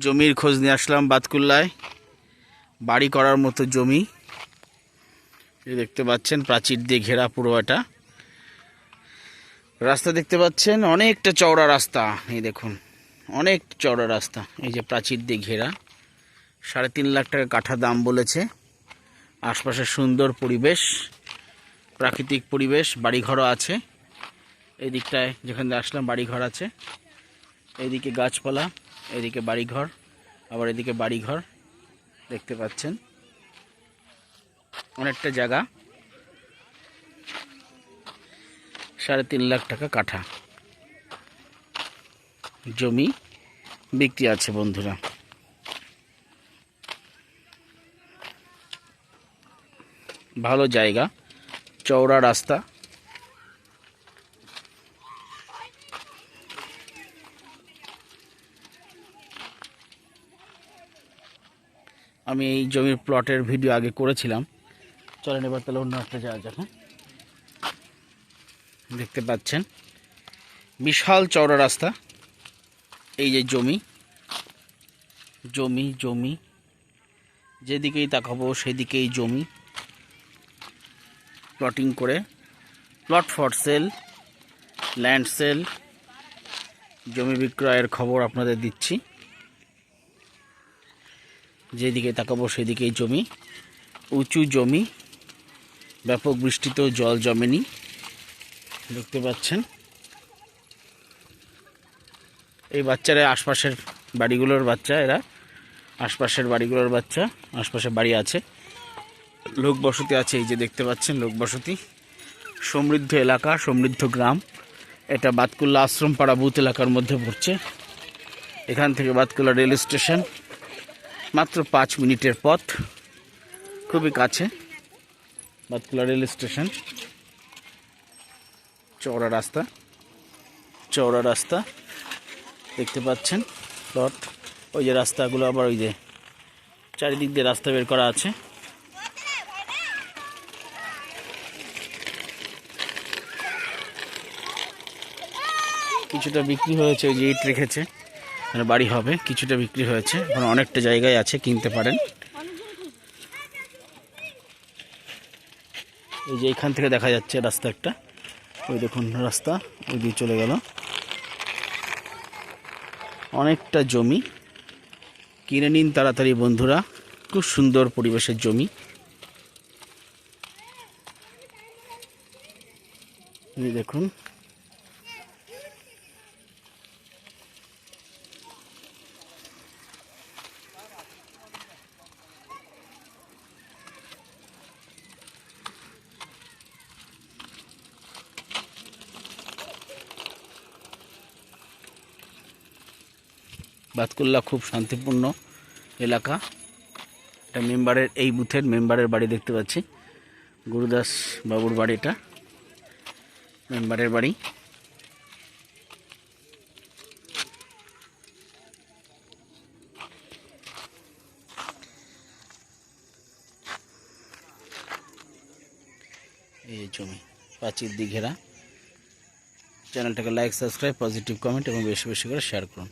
জমির খোঁজ নিয়ে আসলাম বাতকুল্লায়। বাড়ি করার মতো জমি। দেখতে পাচ্ছেন প্রাচীর দিয়ে ঘেরা পুরো এটা। রাস্তা দেখতে পাচ্ছেন অনেকটা চওড়া রাস্তা, এই দেখুন। অনেক চওড়া রাস্তা, এই যে প্রাচীর দিয়ে ঘেরা। সাড়ে তিন লাখ টাকা কাঠা দাম বলেছে। আশপাশে সুন্দর পরিবেশ, প্রাকৃতিক পরিবেশ, বাড়িঘরও আছে। এই দিকটায় যেখানে আসলাম বাড়িঘর আছে। এইদিকে গাছপালা। এদিকে বাড়িঘর, আবার এদিকে বাড়িঘর, দেখতে পাচ্ছেন। অনেকটা জায়গা। সাড়ে তিন লাখ টাকা কাঠা। জমি বিক্রি আছে বন্ধুরা। ভালো জায়গা, চওড়া রাস্তা। আমি এই জমির প্লটের ভিডিও আগে করেছিলাম। চলেন এবার তাহলে অন্য একটা যাওয়া যাক হ্যাঁ? দেখতে পাচ্ছেন। বিশাল চওড়া রাস্তা। এই যে জমি। জমি জমি। যেদিকেই তাকাবো সেদিকেই জমি। প্লটিং করে। Plot for sale, land sale. জমি বিক্রয়ের খবর আপনাদের দিচ্ছি। যেদিকে তাকাবো সেদিকেই জমি। উঁচু জমি, ব্যাপক বৃষ্টিতেও জল জমেনি, দেখতে পাচ্ছেন। এই বাচ্চারা আশপাশের বাড়িগুলোর বাচ্চা এরা। আশপাশের বাড়িগুলোর বাচ্চা আশপাশে বাড়ি আছে। লোক বসতি আছে, এই যে দেখতে পাচ্ছেন লোক বসতি। সমৃদ্ধ এলাকা, সমৃদ্ধ গ্রাম। এটা বাতকুল্লা আশ্রমপাড়া বুথ এলাকার মধ্যে পড়ছে। এখান থেকে বাতকুল্লা রেল স্টেশন। মাত্র পাঁচ মিনিটের পথ। খুবই কাছে। Batkula rail station. চওড়া রাস্তা। চওড়া রাস্তা। দেখতে পাচ্ছেন, প্লট। ওই যে রাস্তাগুলো আবার ওই যে চারিদিক দিয়ে রাস্তা বের করা আছে। কিছুটা বিক্রি হয়েছে, ওই যে ইট রেখেছে। মানে বাড়ি হবে, কিছুটা বিক্রি হয়েছে। এখন অনেকটা জায়গায় আছে, কিনতে পারেন। এই যে এখান থেকে দেখা যাচ্ছে রাস্তা একটা। ওই দেখুন, রাস্তা, ওই দিয়ে চলে গেল। অনেকটা জমি। কিনে নিন তাড়াতাড়ি, বন্ধুরা। খুব সুন্দর পরিবেশের জমি। দেখুন বাতকুল্লা খুব শান্তিপূর্ণ এলাকা। এটা মেম্বারের, এই বুথের মেম্বারের বাড়ি দেখতে পাচ্ছি। গুরুদাস বাবুর বাড়ি এটা, মেম্বারের বাড়ি। এই জমি প্রাচীর দিঘেরা চ্যানেলটাকে লাইক সাবস্ক্রাইব পজিটিভ কমেন্ট এবং বেশি বেশি করে শেয়ার করুন।